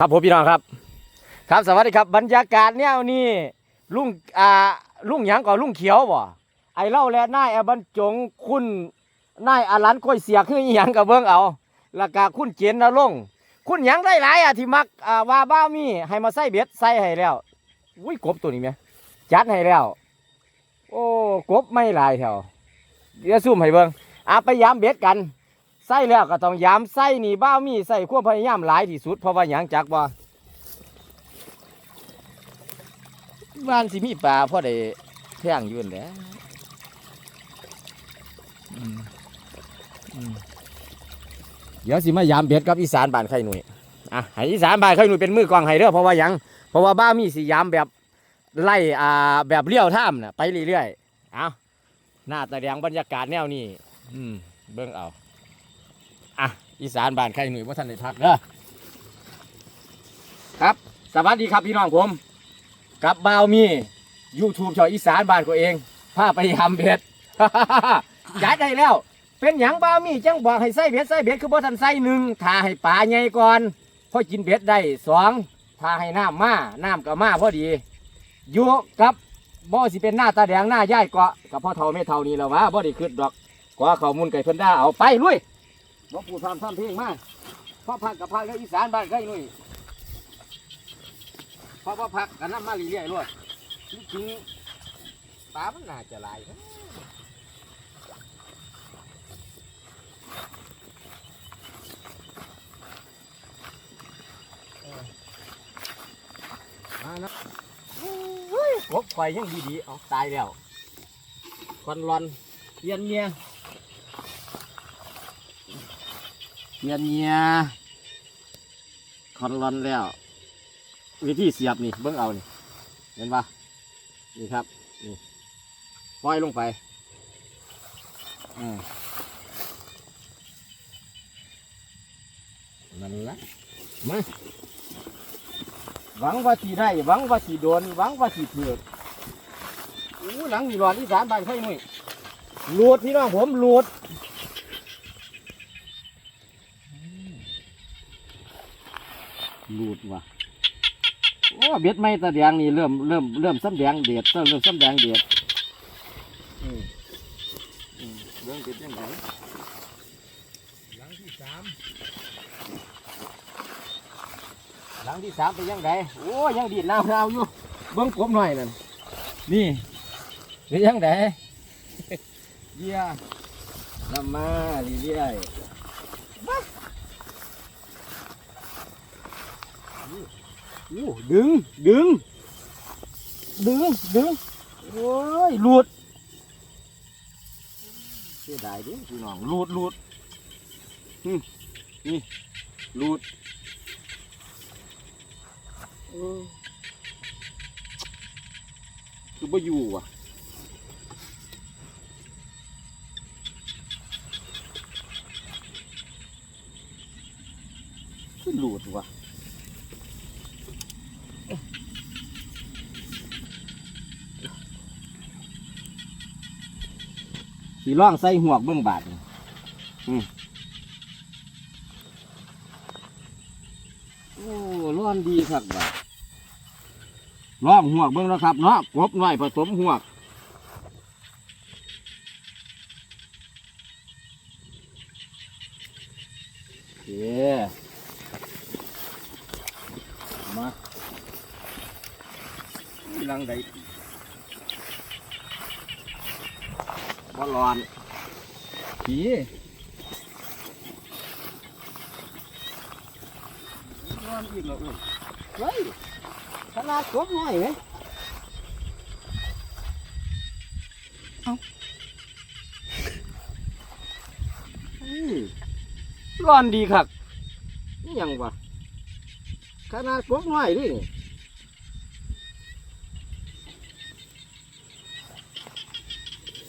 ครับผมพี่น้องครับ ครับสวัสดีครับบรรยากาศเนี่ยนี่ลุงอ่าลุงหยังก่อนลุงเขียวบ่ไอเล่าและนายอบรรจงคุณนายอารันก้อยเสียคือหยังกับเบิ้งเอาแล้วก็คุณเจนนรงคุณหยังได้หลายอะที่มักอ่าว่าบ้ามีให้มาใส่เบ็ดใส่ให้แล้วอุ้ยกบตัวนี้ไหมจัดให้แล้ว โอ้กบไม่หลายแถวเดี๋ยวซูมให้เบิ้งอะไปยามเบ็ดกัน ใส่แล้วก็ต้องยามใส่นี่บ้ามีใส่ความพยายามหลายที่สุดเพราะว่าหยังจักว่าบ้านสิมีปลาพอได้แท่งยืนแหล้วเดี๋ยวสิมายามเบ็ดกับอีสานบ้านไข่หนุ่ยอะให้อีสานบ้านไข่หนุ่ยเป็นมือกองให้เด้อเพราะว่าหยังเพราะว่าบ้ามีสิยามแบบไล่อ่าแบบเลี้ยวท่ามน่ะไปเรื่อยๆเอาหน้าตาแดงบรรยากาศแนวนี้อืมเบิ่งเอา อะอีสานบ้านใครหนุ่ยว่าท่านได้พักเด้อครับ สวัสดีครับพี่น้องผม กับบ่าวมี YouTube ชอยอีสานบ้านตัวเองพาไปทำเบ็ดย้ายได้แล้ว เป็นหยังบ่าวมีจังบอกให้ใส่เบ็ดใส่เบ็ดคือบ่ทันใส่หนึ่งถ้าให้ปลาใหญ่ก่อนพอกินเบ็ดได้สองถ้าให้น้ำมาน้ำก็มาพอดีอยู่กับบ่สิเป็นหน้าตาแดงหน้าย่ายเกาะกับพ่อเท่าแม่เท่านี้แล้ววะบ่ได้ขึ้นดอกกว่าเขามุนไก่เพิ่นได้เอาไปลุย หลวงปู่ทำทำเพลงมากพ่อพักกับพักแล้วอีสานบ้านใกล้หนุ่ยพ่อพ่อพักกันน้ำมาเรื่อยๆรวดจริงๆปลามันน่าจะหลายนะเออมานะโอ้ยกบไฟยังดีๆเอาตายแล้วควันรอนเยียนเมีย เนียนเนียคอนรอนแล้ว วิธีเสียบนี่เบิ้งเอานี่เห็นปะนี่ครับนี่ปล่อยลงไปอืมนั่นละมาหวังว่าสีได้หวังว่าสีโดนหวังว่าสีเถือกอู้หลังนี่รอดที่สามบานไข่หนุ่ยหลุดพี่น้องผมหลุด หลุดว่ะโอ้เบ็ดไม่ตะแดงนี่เริ่มเริ่มเริ่มซ้ำแดงเดือดเริ่มเริ่มซ้ำแดงเดือดอืมอืมเรื่องเป็นยังไงหลังที่สามหลังที่สามเป็นยังไงโอ้ยังดีดน้ำน้ำอยู่เบิ้งกบหน่อยนั่นนี่เป็นยังไงเยี่ยนำมาเรื่อยๆ โอ้ดึง ดึง ดึง ดึง โอ้ย หลุดเสียดายดิพี่น้อง หลุดหลุดนี่ หลุดคือบ่อยู่ว่ะคือหลุดว่ะ สีร่องใส่หวกเบื้องบาดนี่อืมโอ้ร้อนดีครับบาดร่องหวกเบื้องนะครับเนาะกบหน่อยผสมหวกโอเคมาลังใด บ่ร้อนผีร้อนอีกแล้วอุ้ยเฮ้ยขนาดกบน้อยไหมเอาอืมร้อนดีครับนี่ยังวะขนาดกบน้อยดิ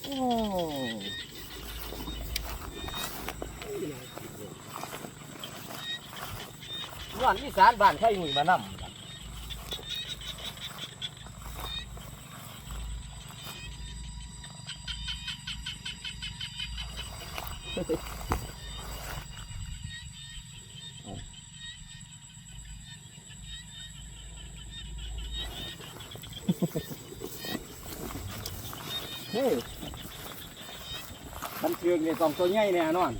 โอ้ย้อนอีสานบ้านใช่หนุ่ยมานำกันเฮ้ เทิงเนี่ยต้องตัวใหญ่แน่นอน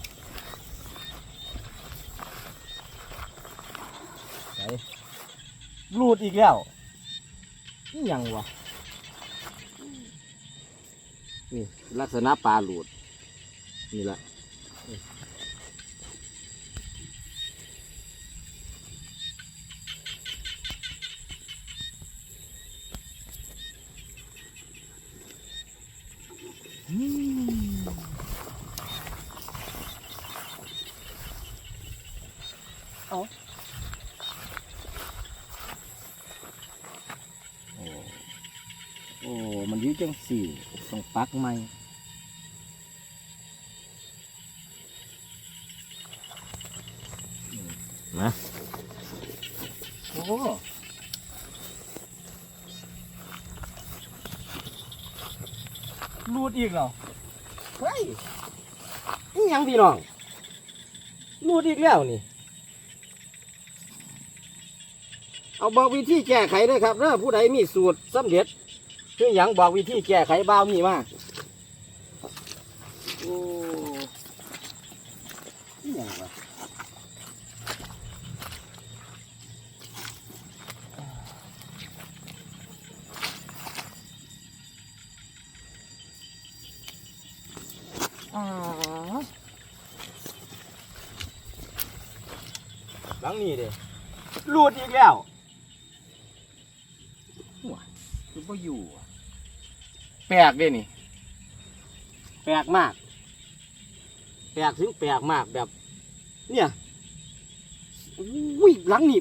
ไหนรูดอีกแล้วนี่ยังวะนี่ลักษณะปลาหลุดนี่แหละโอ้โอ้มันอยืด จังสี่ต้องปักไหมนะโอ้รูดอีกเหรอเฮ้ยนี่ยังพี่น้องรูดอีกแล้วนี่ เอาบอกวิธีแก้ไขด้วยครับเด้อผู้ใดมีสูตรสำเร็จ คืออย่างบอกวิธีแก้ไขบ้าวมีมากโอ้นี่หยังวะอ่าหลังนี้เด้รูดอีกแล้วคือบ่อยู่อะ แปลกเด้นี่ แปลกมาก แปลกถึงแปลกมากแบบ เนี่ยอุ้ยหลังนี่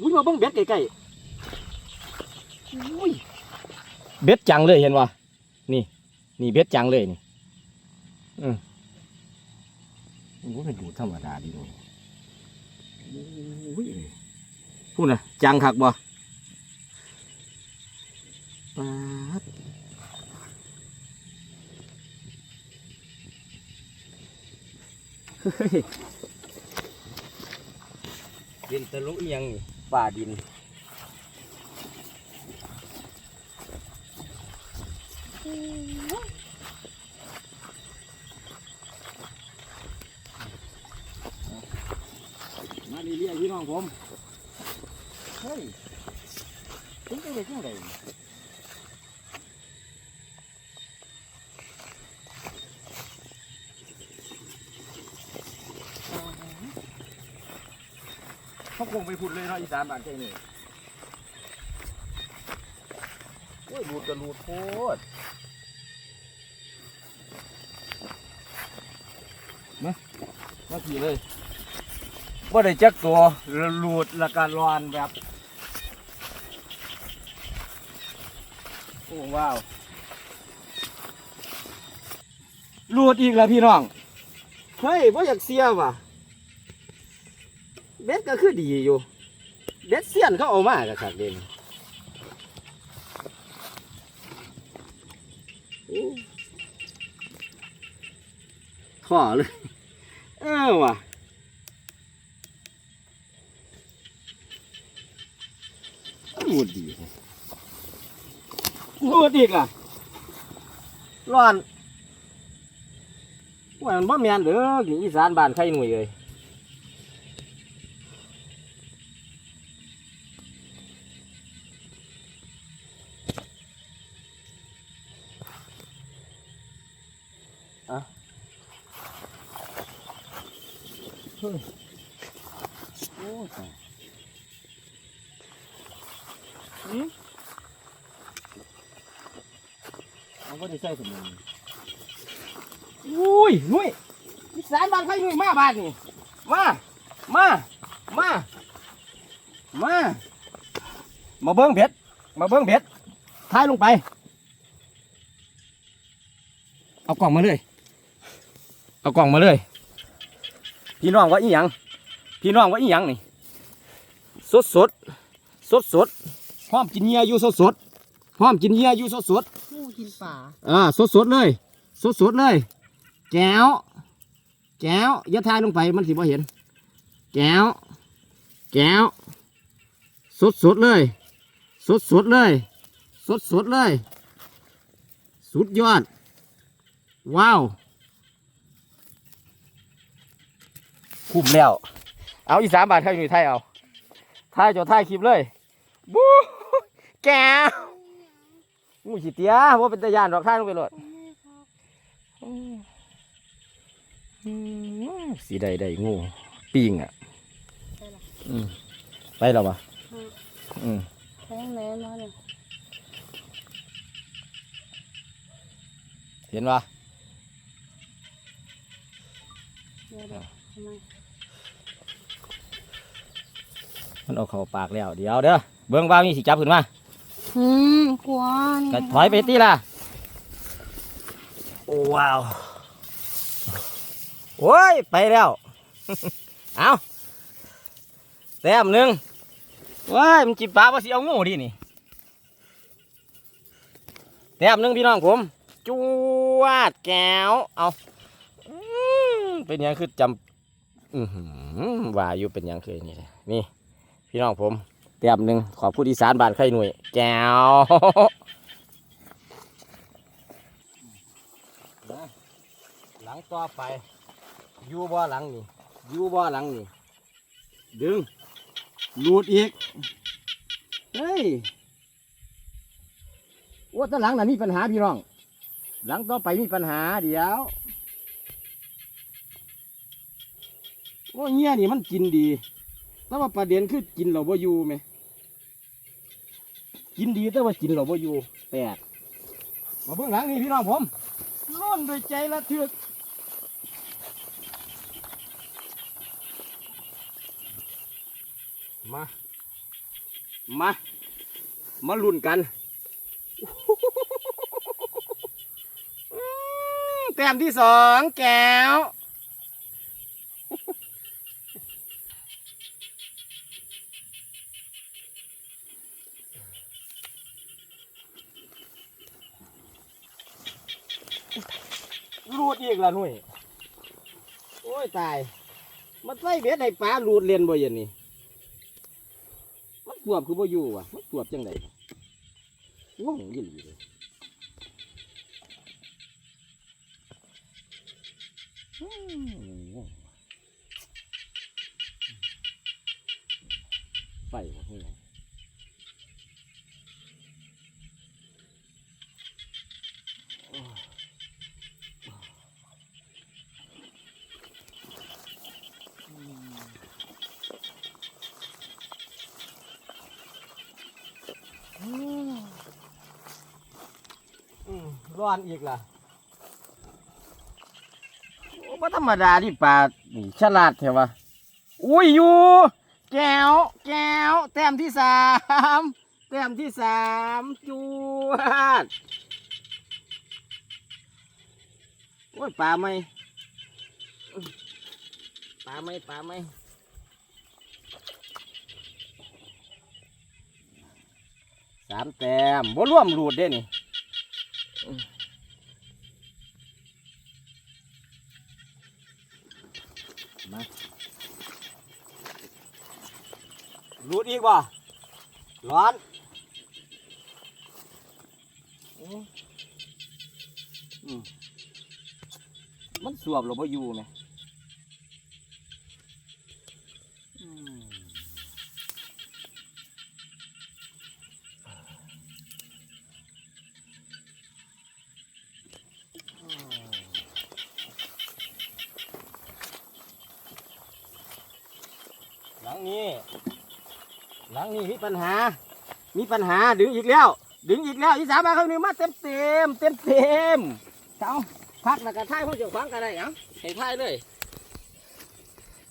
อุ้ยมาเบิ่งเบ็ดใกล้ๆอุ้ยเบ็ดจังเลยเห็นวะนี่ นี่เบ็ดจังเลยนี่อืมโอ้ยเป็นดูธรรมดาดีเลยอุ้ยพูดนะจังคักบ่ปาดเฮ้ย ดินตะลุอิหยังนี่ป่าดินมาเรียกพี่น้องผม เฮ้ยถึงจะได้จังได คงไปพูดเลยเนาะอีสานบ้านใจนี่โอ้ยรูดกระรูดโคตรมามาขี่เลยว่าได้จักตัวรูดละการรอนแบบโอ้ว้าวรูดอีกแล้วพี่น้องเฮ้ยว่าอยากเสียว่ะ เบ็ดก็คือดีอยู่ เบ็ดเสียนเขาเอามาก็ครับเด่นโอ้ท่อเลย เออว่ะรูดดีรูดอีกอะร้อนว่ามันบ่แม่นเด้อกินอีสานบ้านใครหนุ่ยเลย โอ้ยอืมเอาก็ได้ใส่สมุนอุ้ยนุ่ยมีสารบ้านใครนุ่ยมาบานนี่มา มา มา มา มาเบิ้งเบ็ด มาเบิ้งเบ็ดท้ายลงไป เอากล่องมาเลย เอากล่องมาเลย พี่น้องว่าอีหยังพี่น้องว่าอีหยังนี่สดสดสดสดๆพร้อมกินเหยื่ออยู่สดสดๆพร้อมกินเหยื่ออยู่สดสดงูกินป่าๆอ่าสดสดๆเลยสดสดๆเลยแก้วแก้วอย่าทายลงไปมันสิบ่เห็นแก้วแก้วสดสดๆเลยสดสดๆเลยสดสดๆเลยสสุดยอด ว้าว คุ้มแล้ว เอาอีสามบาทไทยอยู่ไทยเอาไทยจดไทยคลิปเลยบู๊แก้วงูฉีเตียว่าเป็นตะยานดอกท่างลงไปโหลดอืมสีใดใดงูปิงอะอืมไปแล้วปะอืมแทงแม่มาเนี่ยเห็นปะ เดี๋ยวเดี๋ยวทำไมมันเอาเข้าปากแล้ว เดี๋ยวเด้อเบิ้งว่ามีสิจับขึ้นมาอืมกลัวนี่ก็ถอยไปตีล่ะโอ้ว้าวโอ้ยไปแล้ว เอาแต้มหนึ่งว้ายมันจิบปลาว่าสิเอางูดินี่แต้มหนึ่งพี่น้องผมจวดแก้วเอาอืมเป็นหยังคือจำอือหือว่าอยู่เป็นหยังคือนี่นี่ พี่น้องผมแต้มหนึ่งขอพูดอีสานบานไข่หน่วยแก้วหลังต่อไปอยู่บ่หลังนี่อยู่บ่หลังนี่ดึงหลุดอีกเฮ้ยว่าแตหลังน่ะมีปัญหาพี่น้อง หลังต่อไปมีปัญหาเดี๋ยวว่าเงี้ยนี่มันกินดี แต่ว่าประเด็นคือกินเราบ่อยู่ไหมกินดีแต่ว่ากินเราบ่อยู่แปลกมาเบื้องหลังนี่พี่น้องผมล้นด้วยใจละทึกมา มา มาลุ้นกันอื้อแต้มที่สองแก้ว รูดอีกละหนุ่ยโอ้ยตาย มันใส่เบ็ดให้ปลารูดเรียนบ่เย็นนี่มันกวบคือบ่อยู่วะมันกวบจังไดงงยิ่งเลยอืมงงไปวะเฮ้ย อืมร้อนอีกล่ะโอ้ธรรมดาที่ปลานี่ฉลาดแถวะอุ้ยอยู่ แก้ว แก้ว แต้มที่สามแต้มที่สามจวดโอ้ยปลาไหมปลาไหมปลาไหมสามแต้มบ่ร่วมรูดเด้นี่ รูดอีกบ่ร้อนอืมอืมมันสวบหรือบ่อยู่ไหมอืมหลังนี้ หลังนี้มีปัญหา มีปัญหาดึงอีกแล้ว ดึงอีกแล้วอีสามมาเขานี่มาเต็มเต็มเต็มเต็มเจ้าพักแล้วก็ท้ายพวกเจ้าฟังกันได้หยังให้ท้ายเลย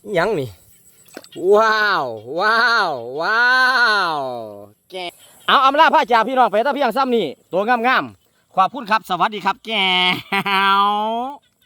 อิหยังนี่ว้าวว้าวว้าวแกเอาอำลาพระจ่าพี่น้องไปแตะเพียงซ้ำนี่ตัวงามๆขอบคุณครับสวัสดีครับแกว